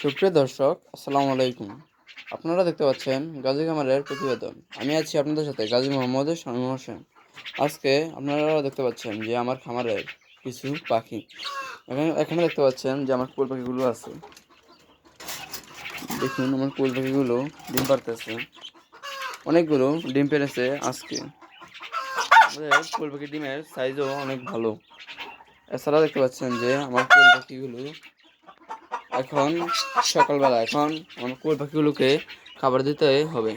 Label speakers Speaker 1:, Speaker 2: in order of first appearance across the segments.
Speaker 1: সুপ্রিয় দর্শক, আসসালামু আলাইকুম। আপনারা দেখতে পাচ্ছেন গাজী খামারের প্রতিবেদন। আমি আছি আপনাদের সাথে গাজী মোহাম্মদ শামীম হোসেন। আজকে আপনারা দেখতে পাচ্ছেন যে আমার খামারের কিছু পাখি। এখানে এখানে দেখতে পাচ্ছেন যে আমার কোল পাখিগুলো আছে। দেখুন আমার কোল পাখিগুলো ডিম পারতেছে অনেকগুলো ডিম পেরেছে আজকে। আমাদের কোল পাখি ডিমের সাইজও অনেক ভালো। এছাড়া দেখতে পাচ্ছেন যে আমার কোল পাখিগুলো এখন সকালবেলা, এখন আমার কোয়েল পাখিগুলোকে খাবার দিতে হবে।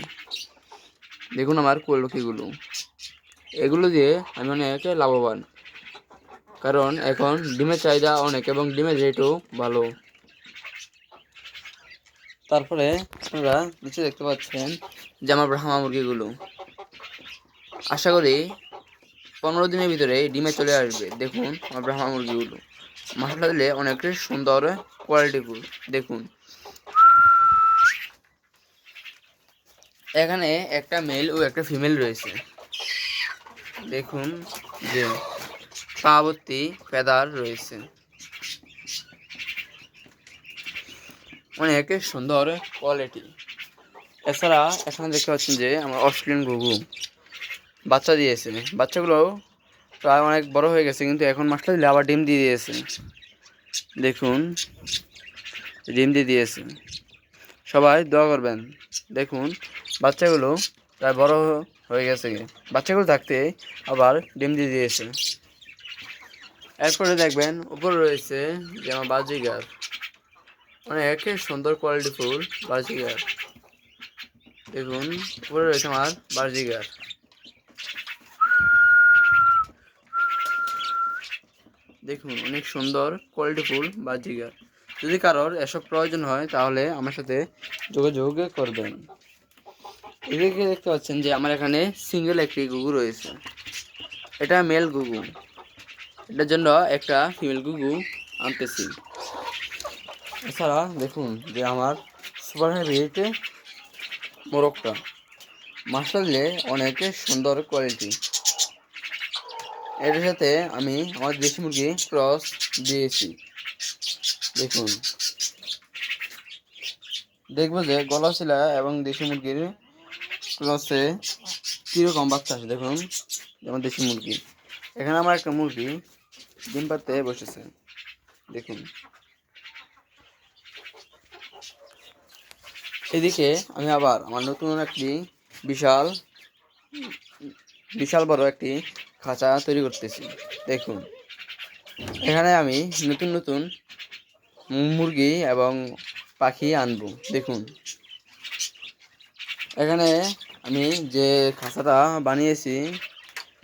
Speaker 1: দেখুন আমার কোয়েল পাখিগুলো। এগুলো দিয়ে আমি অনেক লাভবান। কারণ এখন ডিমের চাহিদা অনেক এবং ডিমের রেটও ভালো। তারপরে আপনারা নিচে দেখতে পাচ্ছেন যে আমার ব্রাহ্মা মুরগিগুলো। আশা করি পনেরো দিনের ভিতরে ডিমে চলে আসবে। দেখুন আমার ব্রাহ্মা মুরগিগুলো। মাসাটা দিলে অনেক সুন্দর কোয়ালিটিফুল দেখুন। এখানে একটা মেল ও একটা ফিমেল রয়েছে। দেখুন যে পাবর্তী ফেদার রয়েছে। অনেক সুন্দর কোয়ালিটি এছাড়া এখানে দেখতে পাচ্ছেন যে আমার অস্ট্রেলিয়ান ঘুঘু বাচ্চা দিয়েছে। বাচ্চাগুলো প্রায় অনেক বড় হয়ে গেছে, কিন্তু এখন মাসটা দিলে আবার ডিম দিয়ে দিয়েছে। দেখুন, ডিম দিয়ে দিয়েছে। সবাই দোয়া করবেন। দেখুন, বাচ্চাগুলো প্রায় বড় হয়ে গেছে। বাচ্চাগুলো থাকতে আবার ডিম দিয়ে দিয়েছে। এরপরে দেখবেন, উপরে রয়েছে যে আমার বাজিগার। অনেক সুন্দর কোয়ালিটিফুল বাজিগার। দেখুন, উপরে রয়েছে আমার বাজিগার। দেখুন, অনেক সুন্দর কোয়ালিটিফুল বা জিগার যদি কারোর এসব প্রয়োজন হয়, তাহলে আমার সাথে যোগাযোগ করবেন। এদিকে দেখতে পাচ্ছেন যে আমার এখানে সিঙ্গেল একটি গুগু রয়েছে। এটা মেল গুগু। এটার জন্য একটা ফিমেল গুগু আনতেছি। এছাড়া দেখুন যে আমার সুপার হ্যাভিট মোরগটা। মাসাল্লে অনেক সুন্দর কোয়ালিটি এটার সাথে আমি আমার দেশি মুরগি ক্রস দিয়েছি। দেখুন। দেখব যে গলা শিলা এবং দেশি মুরগির ক্রসে কীরকম বাচ্চা আছে, দেখুন যেমন দেশি মুরগি। এখানে আমার একটা মুরগি ডিম পাতে বসেছে। দেখুন। এদিকে আমি আবার আমার নতুন একটি বিশাল বিশাল বড় একটি খাঁচা তৈরি করতেছি। দেখুন, এখানে আমি নতুন নতুন মুরগি এবং পাখি আনব। দেখুন, এখানে আমি যে খাঁচাটা বানিয়েছি,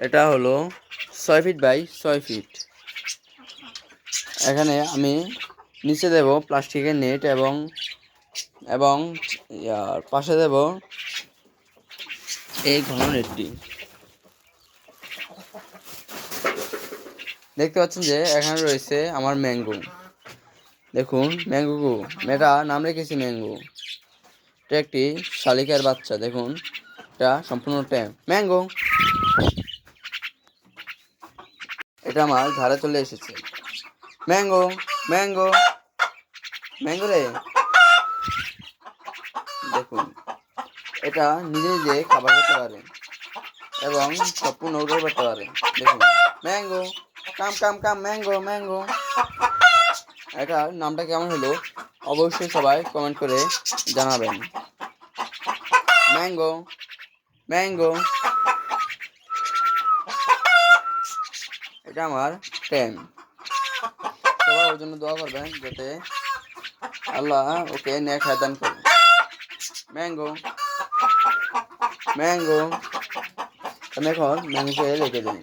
Speaker 1: এটা হলো ছয় ফিট বাই ছয় ফিট। এখানে আমি নিচে দেব প্লাস্টিকের নেট এবং এবং পাশে দেব এই ঘন নেটটি। দেখতে পাচ্ছেন যে এখানে রয়েছে আমার ম্যাঙ্গো। দেখুন, ম্যাঙ্গো মেয়েটা নাম রেখেছি ম্যাঙ্গো। এটা একটি শালিকার বাচ্চা, দেখুন। এটা সম্পূর্ণ ট্যাম। ম্যাঙ্গো! এটা আমার ধারে চলে এসেছে। Mango mango! ম্যাঙ্গো রে! দেখুন, এটা নিজে নিজে খাবার খেতে পারে এবং সম্পূর্ণ উড়ে পারে। দেখুন, mango! Come come come, mango mango. এটার নামটা কেমন হলো অবশ্যই সবাই কমেন্ট করে জানাবেন। Mango mango. এটা আমার টেন সবাই ওর জন্য দোয়া করবেন যাতে আল্লাহ ওকে নেক হায়দান করে ম্যাঙ্গো ম্যাঙ্গো। আমি এখন ম্যাঙ্গোকে রেখে দিই।